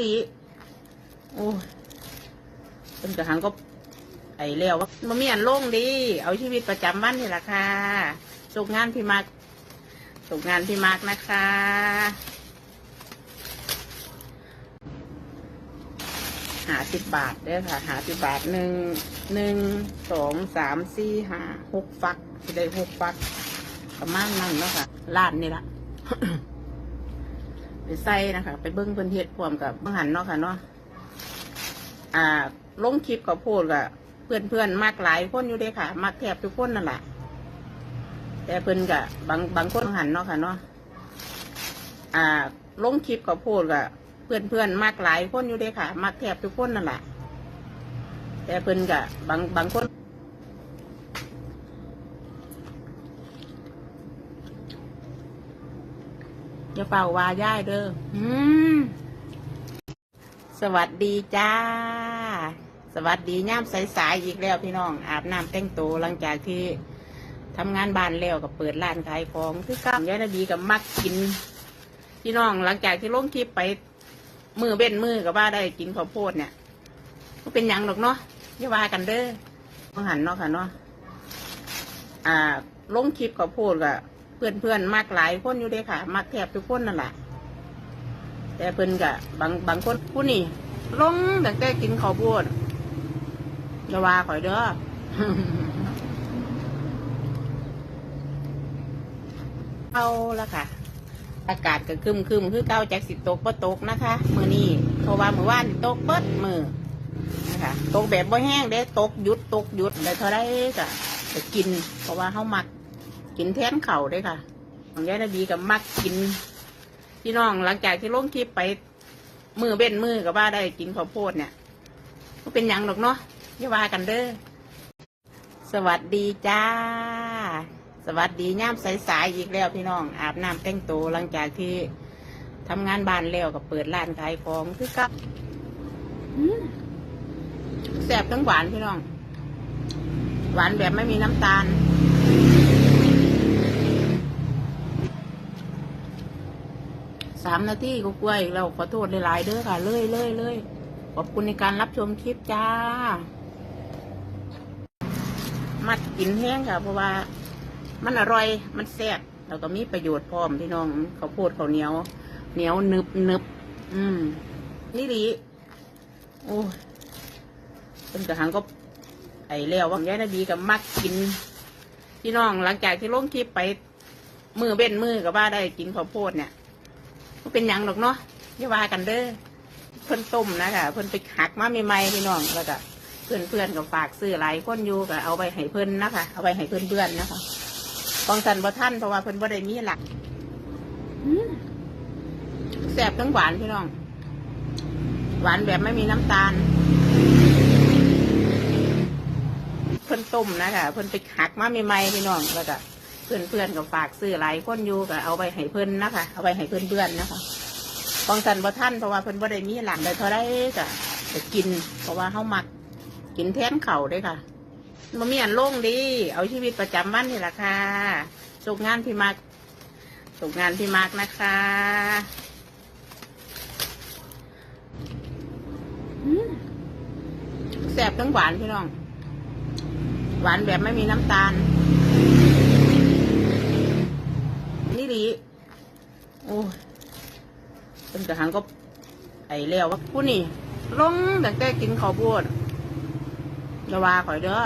ลีโอ้ยเป็นกระหังก็ ไอ้เลี้ยวว่ามันมีอันโล่งดี เอาชีวิตประจำวันนี่แหละค่ะส่งงานพี่มากส่งงานพี่มากนะคะหาสิบบาทเด้อค่ะ หาสิบบาทหนึ่งหนึ่งสองสามสี่ห้าหกฟักได้หกฟักประมาณนั้นเนาะค่ะล้านนี่ละ ใส่นะคะ ไปเบิ้งเพิ่นเฮ็ดพร้อมกับเบิ้งหันเนาะค่ะเนาะอ่าลงคลิปก็พูดกับเพื่อนเพื่อนมากหลายคนอยู่เด้ค่ะมากแทบทุกคนนั่นแหละแต่เพิ่นกับบางบางคนหันเนาะค่ะเนาะอ่าลงคลิปก็พูดกับเพื่อนเพื่อนมากหลายคนอยู่เด้ค่ะมากแทบทุกคนนั่นแหละแต่เพิ่นกับบางบางคน อย่าเป่าว่าย่ายเด้ออืมสวัสดีจ้า สวัสดีย่ามสายๆอีกแล้วพี่น้อง อาบน้ำแต่งตัวหลังจากที่ทำงานบ้านแล้วก็เปิดร้านขายของคือก้ามยายนาดีกับมักกิน พี่น้องหลังจากที่ลงคลิปไปมือเบ้นมือกับว่าได้กินข้าวโพดเนี่ยก็เป็นหยังหรอกเนาะอย่าว่ากันเด้อต้องหันเนาะค่ะเนาะอ่าลงคลิปข้าวโพดกับ เพื่อนเพื่อนๆมากหลายคนอยู่เด้ค่ะมากแทบทุกคนนั่นแหละแต่เพิ่อนกะบางบางคนผู้นี่ลงตั้งแต่กินข้าวโพดอย่าว่าข่อยเด้อเอาละค่ะ อากาศก็คึมคึมคือเก้าจากสิตกก็ตกนะคะมือนี้เพราะว่ามือว่านตกเปิดมือนะคะตกแบบบ่แห้งเด้ตกหยุดตกหยุดได้เท่าไรก็จะกิน เพราะว่าเขามัก กินแทนเข่าวเด้ค่ะ ของยายนาดีกับมักกิน พี่น้องหลังจากที่ลงคลิปไปมือเบ้นมือกับว่าได้กินข้าวโพดเนี่ยก็เป็นหยังหรอกเนาะอย่าว่ากันเด้อสวัสดีจ้า สวัสดีย่ามสายๆอีกแล้วพี่น้อง อาบน้ำแต่งตัวหลังจากที่ทำงานบ้านแล้วก็เปิดร้านขายของคือกับแซ่บทั้งหวานพี่น้อง หวานแบบไม่มีน้ำตาลามนาทีก็กล้วยเราขอโทษหลายๆเด้อค่ะ เลยเลยเลยขอบคุณในการรับชมคลิปจ้า มัดกินแห้งค่ะ เพราะว่า มันอร่อยมันแซ่บแล้วก็มีประโยชน์พร้อมพี่น้องเขาโพดเขาเหนียว เหนียวนึบนึบอืม นี่ดีโอ้ยเป็นกระหังก็ ไอเลี้ยวว่างยายนาดีกับมักกิน พี่น้องหลังจากที่ลงคลิปไปมือเบ้นมือกับว่าได้กินข้าวโพดเนี่ย เป็นหยังหรอกเนาะอย่าว่ากันเด้อเพิ่นต้มนะคะเพิ่นไปหักมาใหม่ๆพี่น้องแล้วก็เพื่อนเพื่อนๆก็ฝากซื้อหลายคนอยู่ก็เอาไปให้เพิ่นนะคะเอาไปให้เพื่อนเพื่อนๆนะคะกองสันบ่ท่านเพราะว่าเพิ่นบ่ได้มีหลักแซ่บทั้งหวานพี่น้อง หวานแบบไม่มีน้ำตาล เพิ่นต้มนะคะเพิ่นไปหักมาใหม่ๆพี่น้องแล้วก็ เพื่อนเพื่อนๆก็ฝากซื้อหลายคนอยู่ก็เอาไปให้เพื่อนนะคะเอาไปให้เพื่อนเพื่อนๆนะคะกองสันบ่ท่านเพราะว่าเพื่อนบ่ได้มีหลังได้เท่าไรก็จะกิน เพราะว่าเขามักกินแทนเข่าวเด้วยค่ะมันมีอันโล่งดี เอาชีวิตประจำวันนี่แหละค่ะส่งงานพี่มากส่งงานพี่มากนะคะแซ่บทั้งหวานพี่น้อง หวานแบบไม่มีน้ำตาล นี่ดีโอ้ยเป็นกระหังก็ไอ้เลี้ยวว่าผู้นี่ลงตั้งแต่กินข้าวโพดอย่าว่าข่อยเด้อ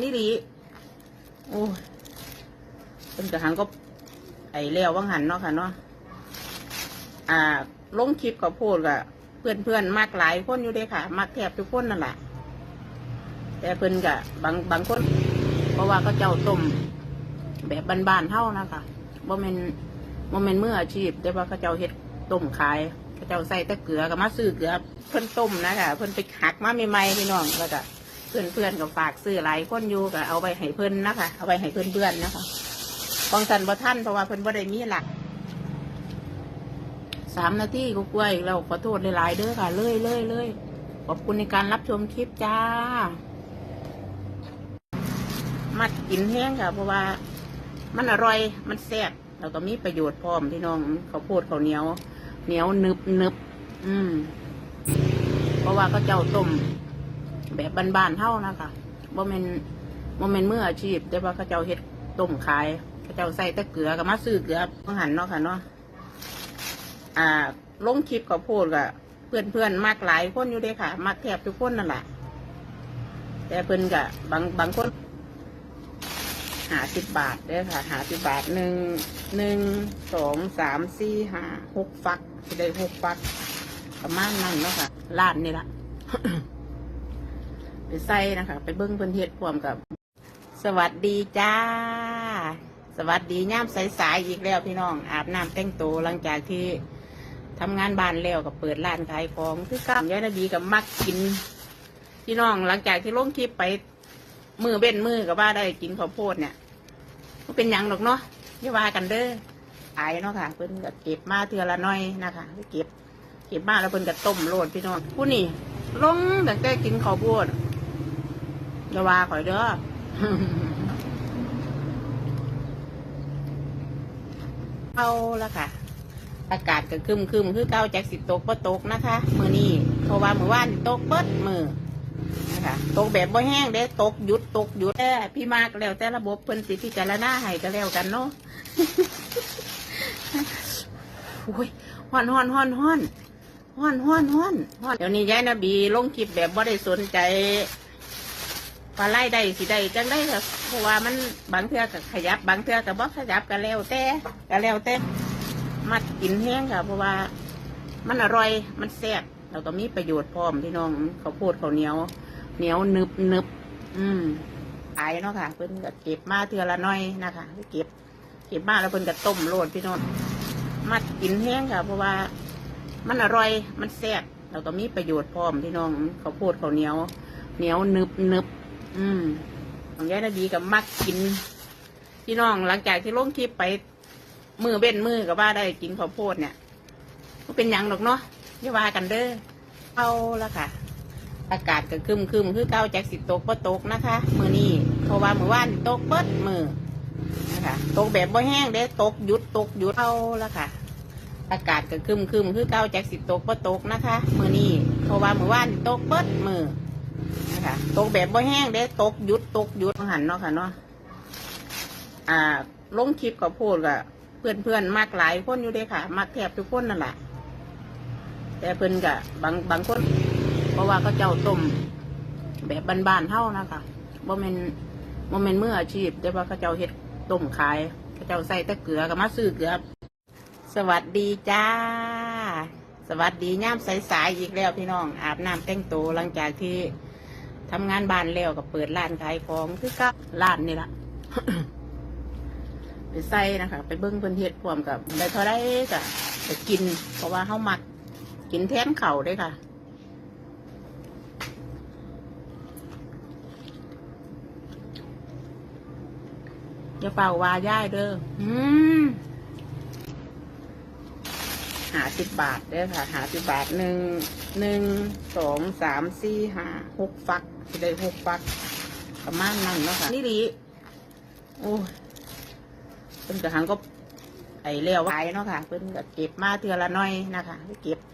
นี่ดีโอ้ยเป็นกระหังก็ไอ้เลี้ยวว่างหันเนาะค่ะเนาะอ่าลงคลิปข้าวโพดกับเพื่อนเพื่อนๆมากหลายคนอยู่เด้ค่ะ มากแทบทุกคนนั่นแหละ แต่เพิ่นกะบางบางคน เพราะว่าเขาเจ้าต้มแบบบ้านๆเท่านะคะบ่แมนบ่แม่นมืออาชีพ แต่ว่าเขาเจ้าเฮ็ดต้มขายเขาเจ้าใส่ต่เกือก็มาซื้อเกลือเพิ่นต้มนะคะเพิ่นไปหักมาใหม่ๆพี่น้องแล้วก็เพื่อนเพื่อนๆก็ฝากซื้อหลายคนอยู่ก็เอาไปให้เพิ่นนะคะเอาไปให้เพื่อนเพื่อนๆนะคะกองสันบ่ท่านเพราะว่าเพิ่นบ่ได้มีหลักสามนาทีก็กล้วยเราขอโทษหลายๆเด้อค่ะเลยเลยเลยขอบคุณในการรับชมคลิปจ้า มัดกินแห้งค่ะ เพราะว่ามันอร่อยมันแซ่บแล้วก็มีประโยชน์พร้อมพี่น้องเขาโพดเขาเหนียวเหนียวนึบนึบอืม เพราะว่าเขาเจ้าต้มแบบบ้านๆเท่านะคะบ่แม่นบ่แม่นมืออาชีพ แต่ว่าเขาเจ้าเฮ็ดต้มขายเขาเจ้าใส่ตะเกือก็มาซื้อเกลือหันเนาะค่ะเนาะอ่าลงคลิปก็โพดก็เพื่อนเพื่อนๆมากหลายคนอยู่เด้ค่ะมากแทบทุกคนนั่นแหละแต่เพิ่อนก็บบางบางคนาสิบบาทเด้อค่ะหาสิบบาทหนึ่งหนึ่งสองสามสี่ห้าหกฟักสิได้หกฟัก ประมาณนั้นเนาะค่ะร้านนี่ละไปใส่นะคะ ไปเบิ้งเพิ่นเฮ็ดพร้อมกับ สวัสดีจ้า สวัสดีย่ามสายๆอีกแล้วพี่น้อง อาบน้ำแต่งตัวหลังจากที่ทำงานบ้านแล้วก็เปิดร้านขายของคือกับยายนบีกับมักกิน พี่น้องหลังจากที่ลงคลิปไปมือเบ้นมือกับว่าได้กินข้าวโพดเนี่ย ก็เป็นหยังหรอกเนาะอย่าว่ากันเด้ออายเนาะค่ะเพิ่นก็เก็บมาเทือละน้อยนะคะเก็บ เก็บมาแล้วเพิ่นก็ต้มโรดพี่น้องผู้นี่ลงตั้งแต่กินข้าวโพดอย่าว่าข่อยเด้อเอาละค่ะ อากาศก็คึมคึมคือเก้าจากสิบตกบ่ตกนะคะ มือนี้เพราะว่ามือว่านตกเบิดมือ นะคะตกแบบบ่แห้งเด้ตกหยุดตกหยุดแต่พี่มากแล้วแต่ระบบเพิ่นสิพิจารณาให้ก็แล้วกันเนาะโอ้ยฮ้อนฮ้อนฮ้อนฮ้อนฮ้อนฮ้อนฮ้อนฮ้อนเดี๋ยวนี้ยายนบีลงคลิปแบบบ่ได้สนใจว่าไล่ได้สิได้จังได้ค่ะเพราะว่ามันบางเทือก็ขยับ บางเทื่อก็บ่ขยับก็แล้วแต่ก็แล้วแต่มัดกินแห้งค่ะเพราะว่ามันอร่อยมันแซ่บ แล้วก็มีประโยชน์พร้อมพี่น้องเขาวโพดเขาเหนียวเหนียวนึบนึบอืมขายเนาะค่ะ เพิ่นก็เก็บมาเทือละน้อยนะคะเก็บ เก็บมาแล้วเพิ่นก็ต้มโรดพี่น้องมัดกินแห้งค่ะ เพราะว่ามันอร่อยมันแซ่บแล้วก็มีประโยชน์พร้อมพี่น้องเขาวโพดเขาเหนียวเหนียวนึบนึบอืมของยายนาดีกับมักกิน พี่น้องหลังจากที่ลงคลิปไปมือเบ้นมือกับว่าได้กินข้าวโพดเนี่ยก็เป็นยังหรอกเนาะ อย่าว่ากันเด้อเอาละค่ะ อากาศก็คึมคึมคือเก้าจากสิตกบ่ตกนะคะ มือนี้เพราะว่ามือว่านตกเบิดมือนะคะตกแบบบ่แห้งเด้ตกหยุดตกหยุดเอาละค่ะ อากาศก็คึมคึมคือเก้าจากสิตกบ่ตกนะคะ มือนี้เพราะว่ามือว่านตกเบิดมือนะคะตกแบบบ่แห้งเด้ตกหยุดตกหยุดหันเนาะค่ะเนาะอ่าลงคลิปก็พูดกับเพื่อนเพื่อนๆมากหลายคนอยู่เด้ค่ะมากแทบทุกคนนั่นแหละ แต่เพื่นกับางบางคน เพราะว่าเขาเจ้าต้มแบบบ้านๆเท่านะคะบ่แม่นบ่แม่นมืออาชีพ แต่ว่าเขาเจ้าเฮ็ดต้มขายเขาเจ้าใส่ตะเกือก็มาซื้อเกลือสวัสดีจ้า สวัสดีย่ามสายๆอีกแล้วพี่น้อง อาบน้ำแต่งตัวหลังจากที่ทำงานบ้านแล้วก็เปิดร้านขายของคือกับร้านนี่ละไปใส่นะคะ ไปเบิ้งเพิ่นเฮ็ดพร้อมกับได้เท่าไรก็ไปกิน เพราะว่าเฮามัก กินแทนเข่าวเด้ค่ะ อย่าเป่าว่าย่ายเด้ออืมหาสิบบาทเด้อค่ะ หาสิบบาทหนึ่งหนึ่งสองสามสี่ห้าหกฟักสิได้หกฟักประมาณนั้นเนาะค่ะ นี่ดีโอ้ยเพิ่นกระหังก็ไอเลี้ยวขายเนาะค่ะ เพิ่นก็เก็บมาเทือละน้อยนะคะไปเก็บเ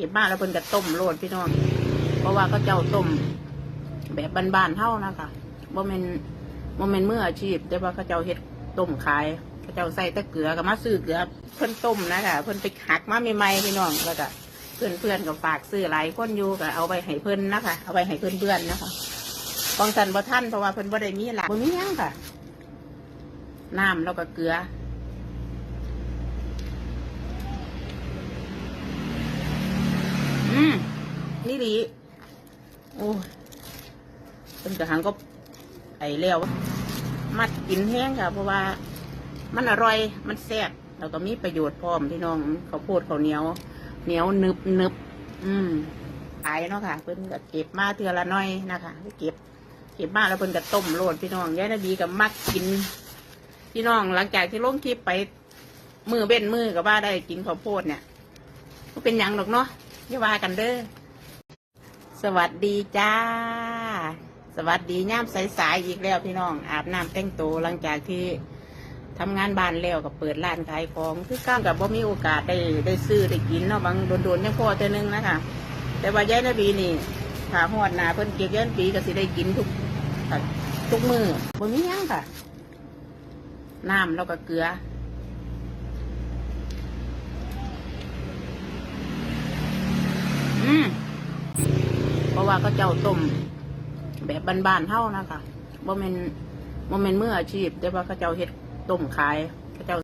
ก็บมาแล้วเพิ่นก็ต้มโรดพี่น้อง เพราะว่าเขาเจ้าต้มแบบบ้านๆเท่านะคะบ่แม่นบ่แม่นมืออาชีพแต่ว่าเขาเจ้าเฮ็ดต้มขายเขาเจ้าใส่ตะเกือก็มาซื้อเกลือเพิ่นต้มนะคะเพิ่นไปหักมาใหม่ๆพี่น้องแล้วก็เพื่อนเพื่อนๆก็ฝากซื้อหลายคนอยู่ก็เอาไปให้เพิ่นนะคะ เอาไปให้เพื่อนเพื่อนๆนะคะกองสันบ่ท่านเพราะว่าเพิ่นบ่ได้มีหลายบ่มีหยังค่ะ น้ำแล้วก็เกลือ อืมนี่ดีโอ้ยเป็นกระหังก็ไอเลี้ยวมัดกินแห้งค่ะ เพราะว่า มันอร่อยมันแซ่บแล้วก็มีประโยชน์พร้อมพี่น้องเขาโพดเขาเหนียวเหนียวนึบนึบอืมขายเนาะค่ะ เพิ่นก็เก็บมาเทือละน้อยนะคะไปเก็บ เก็บมาแล้วเพิ่นก็ต้มโรดพี่น้องยายนาบีกับมักกิน พี่น้องหลังจากที่ลงคลิปไปมือเบ้นมือกับว่าได้กินข้าวโพดเนี่ยก็เป็นหยังหรอกเนาะ อย่าว่ากันเด้อ สวัสดีจ้า สวัสดีย่ามสายๆอีกแล้วพี่น้อง อาบน้ำแต่งตัวหลังจากที่ทำงานบ้านแล้วก็เปิดร้านขายของคือก้างกับว่ามีโอกาสได้ได้ซื้อได้กินเนาะบางโดนๆยังพอเท่านึงนะคะแต่ว่ายายนาบีนี่ถ้าหอดหนาเพิ่นเก็บยันปีก็สิได้กินทุกทุกมือบ่มีหยังค่ะน้ำแล้วก็เกลือ อืมเพราะว่าก็เจ้าต้มแบบบานๆเท่านะคะโมเมนโมเมนมืออาชีพแต่ว่าเขาเจ้าเฮ็ดต้มขาย